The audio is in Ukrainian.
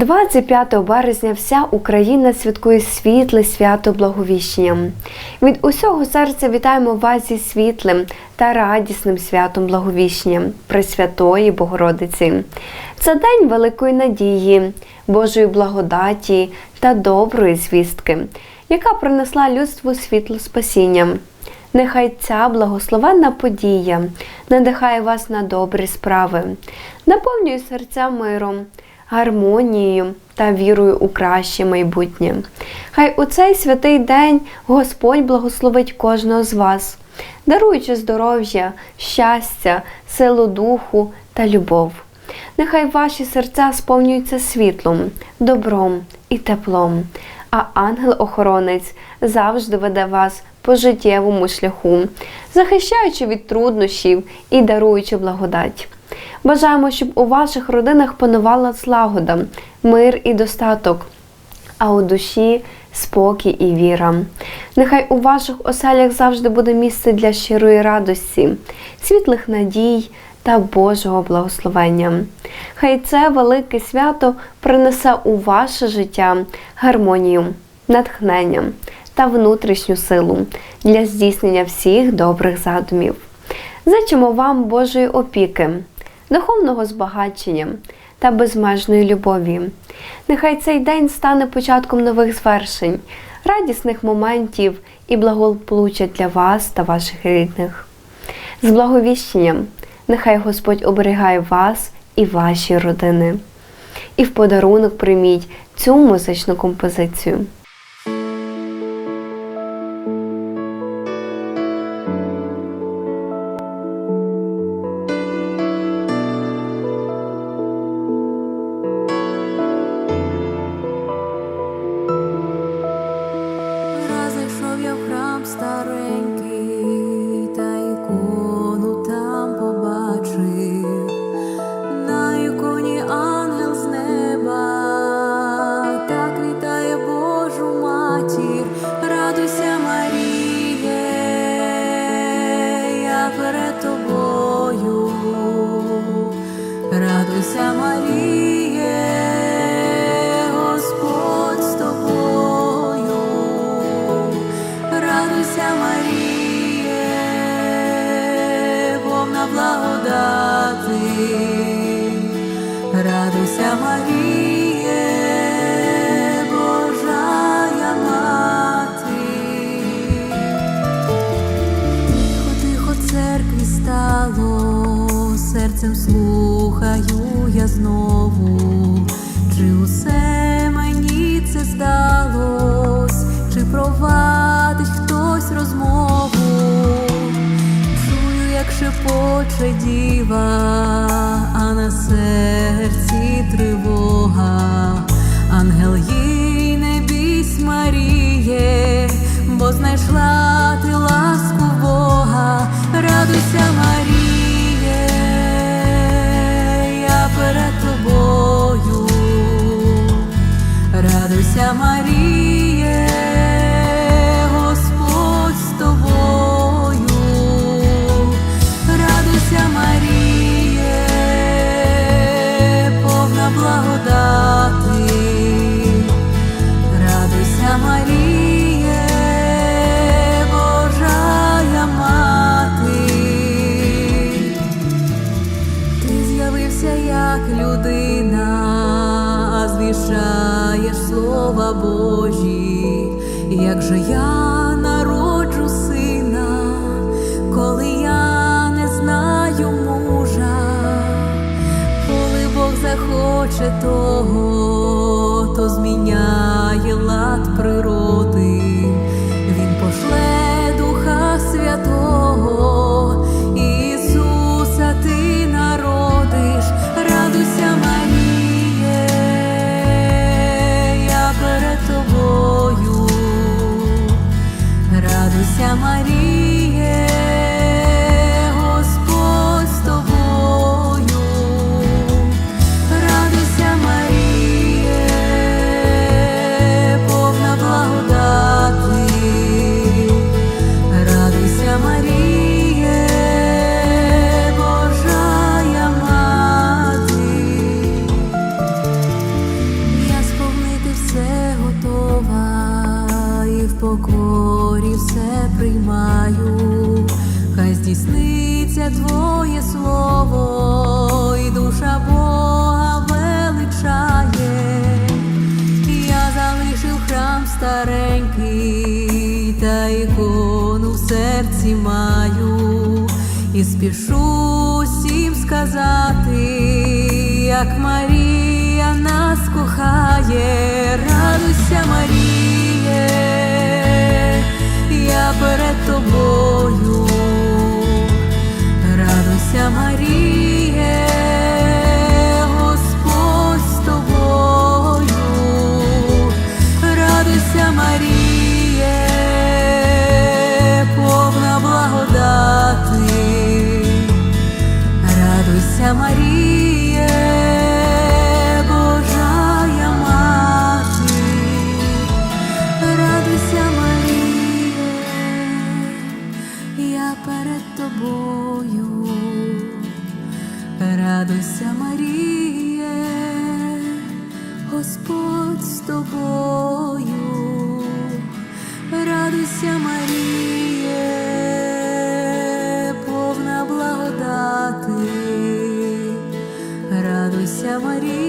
25 березня вся Україна святкує світле свято Благовіщення. Від усього серця вітаємо вас зі світлим та радісним святом Благовіщення Пресвятої Богородиці. Це день великої надії, Божої благодаті та доброї звістки, яка принесла людству світло спасіння. Нехай ця благословенна подія надихає вас на добрі справи, наповнює серця миром гармонією та вірою у краще майбутнє. Хай у цей святий день Господь благословить кожного з вас, даруючи здоров'я, щастя, силу духу та любов. Нехай ваші серця сповнюються світлом, добром і теплом, а ангел-охоронець завжди веде вас по життєвому шляху, захищаючи від труднощів і даруючи благодать. Бажаємо, щоб у ваших родинах панувала злагода, мир і достаток, а у душі спокій і віра. Нехай у ваших оселях завжди буде місце для щирої радості, світлих надій та Божого благословення. Хай це велике свято принесе у ваше життя гармонію, натхнення та внутрішню силу для здійснення всіх добрих задумів. Зичимо вам Божої опіки духовного збагачення та безмежної любові. Нехай цей день стане початком нових звершень, радісних моментів і благополуччя для вас та ваших рідних. З благовіщенням нехай Господь оберігає вас і ваші родини. І в подарунок прийміть цю музичну композицію. На іконі ангел з неба, так вітає Божу матір, радуйся, Маріє, перед тобою, радуйся, Маріє, Господь з тобою. Радуйся, Маріє, повна благодати, радуйся, Маріє, Божая мати. Тихо, тихо церкві стало, серцем слухаю я знову, чи усе мені це здалось, чи провадить хтось розмову, шепоче діва, а на серці тривога, ангел їй не бійсь, Маріє, бо знайшла як же я народжу сина, коли я не знаю мужа, коли Бог захоче того, то зміняє серці маю, і спішу всім сказати, як Марія нас кохає, радуйся, Маріє, я перед тобою, радуйся, Маріє, радуйся, Маріє, Господь з тобою, радуйся, Маріє, повна благодати, радуйся, Марія.